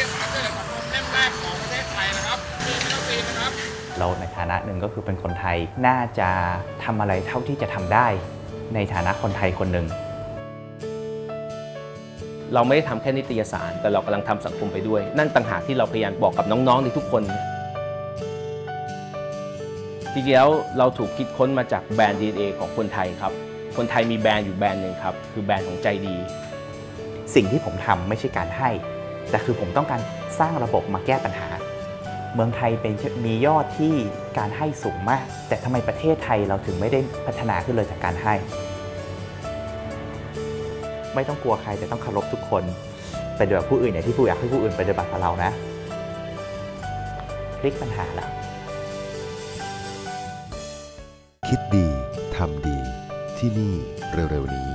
นะครับเป็นนิตยสารช่วยเหลือสังคมเล่มแรกของประเทศไทยนะครับมีไม่ต้องซีนนะครับ เราในฐานะหนึ่งก็คือเป็นคนไทยน่าจะทำอะไรเท่าที่จะทำได้ ในฐานะคนไทยคนหนึ่งเราไม่ได้ทำแค่นิตยสาร แต่เรากำลังทำสังคมไปด้วย นั่นต่างหากที่เราพยายามบอกกับน้องๆในทุกคนจริงๆแล้วเราถูกคิดค้นมาจากแบรนด์ DNA ของคนไทยครับ คนไทยมีแบรนด์อยู่แบรนด์หนึ่งครับ คือแบรนด์ของใจดี สิ่งที่ผมทำไม่ใช่การให้ แต่คือผมต้องการสร้างระบบมาแก้ปัญหา เมืองไทยเป็นมียอดที่การให้สูงมาก แต่ทำไมประเทศไทยเราถึงไม่ได้พัฒนาขึ้นเลยจากการให้ ไม่ต้องกลัวใครแต่ต้องเคารพทุกคนปฏิบัติผู้อื่นอย่างที่ผู้อยากให้ผู้อื่นปฏิบัติกับเรานะพลิกปัญหาละคิดดีทำดีที่นี่เร็วๆนี้